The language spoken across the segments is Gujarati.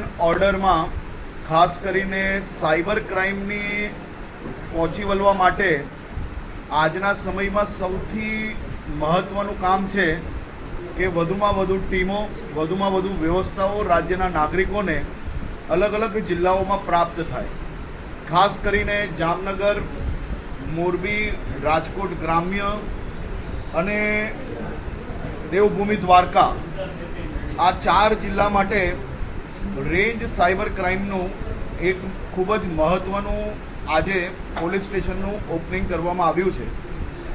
મર્ડરમાં ખાસ કરીને સાયબર ક્રાઇમની પહોંચી વળવા માટે આજના સમયમાં સૌથી મહત્ત્વનું કામ છે કે વધુમાં વધુ ટીમો, વધુમાં વધુ વ્યવસ્થાઓ રાજ્યના નાગરિકોને અલગ અલગ જિલ્લાઓમાં પ્રાપ્ત થાય. ખાસ કરીને જામનગર, મોરબી, રાજકોટ ગ્રામ્ય અને દેવભૂમિ દ્વારકા આ ચાર જિલ્લા માટે રેન્જ સાયબર ક્રાઇમનું એક ખૂબ જ મહત્ત્વનું આજે પોલીસ સ્ટેશનનું ઓપનિંગ કરવામાં આવ્યું છે.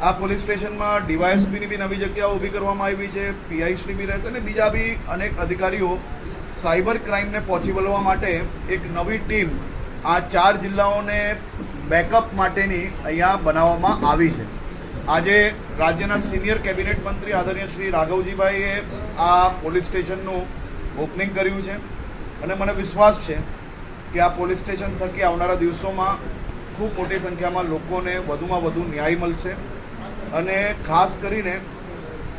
આ પોલીસ સ્ટેશનમાં ડીવાયએસપીની બી નવી જગ્યાઓ ઊભી કરવામાં આવી છે પીઆઈસી બી રહેશે અને બીજા બી અનેક અધિકારીઓ સાયબર ક્રાઇમને પહોંચી વળવા માટે એક નવી ટીમ આ ચાર જિલ્લાઓને બેકઅપ માટેની અહીંયા બનાવવામાં આવી છે. આજે રાજ્યના સિનિયર કેબિનેટ મંત્રી આદરણીય શ્રી રાઘવજીભાઈએ આ પોલીસ સ્ટેશનનું ઓપનિંગ કર્યું છે. અને મને વિશ્વાસ છે કે આ પોલીસ સ્ટેશન થકી આવનારા દિવસોમાં ખૂબ મોટી સંખ્યામાં લોકોને વધુમાં વધુ ન્યાય મળશે. અને ખાસ કરીને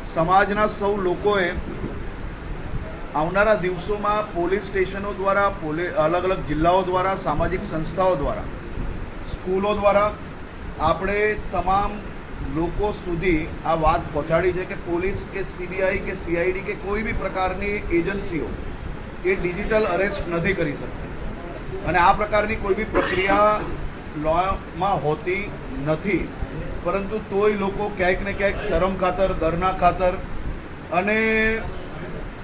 સમાજના સૌ લોકોએ આવનારા દિવસોમાં પોલીસ સ્ટેશનો દ્વારા અલગ અલગ જિલ્લાઓ દ્વારા, સામાજિક સંસ્થાઓ દ્વારા, સ્કૂલો દ્વારા આપણે તમામ લોકો સુધી આ વાત પહોંચાડી છે કે પોલીસ કે સીબીઆઈ કે સીઆઈડી કે કોઈ બી પ્રકારની એજન્સીઓ એ ડિજિટલ અરેસ્ટ નથી કરી શકતી. અને આ પ્રકારની કોઈ બી પ્રક્રિયા લોમાં હોતી નથી. પરંતુ તોય લોકો ક્યાંક ને ક્યાંક શરમ ખાતર દરના ખાતર અને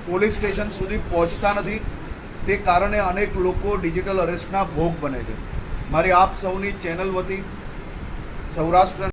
પોલીસ સ્ટેશન સુધી પહોંચતા નથી. તે કારણે અનેક લોકો ડિજિટલ અરેસ્ટના ભોગ બને છે. મારી આપ સૌની ચેનલ વતી સૌરાષ્ટ્ર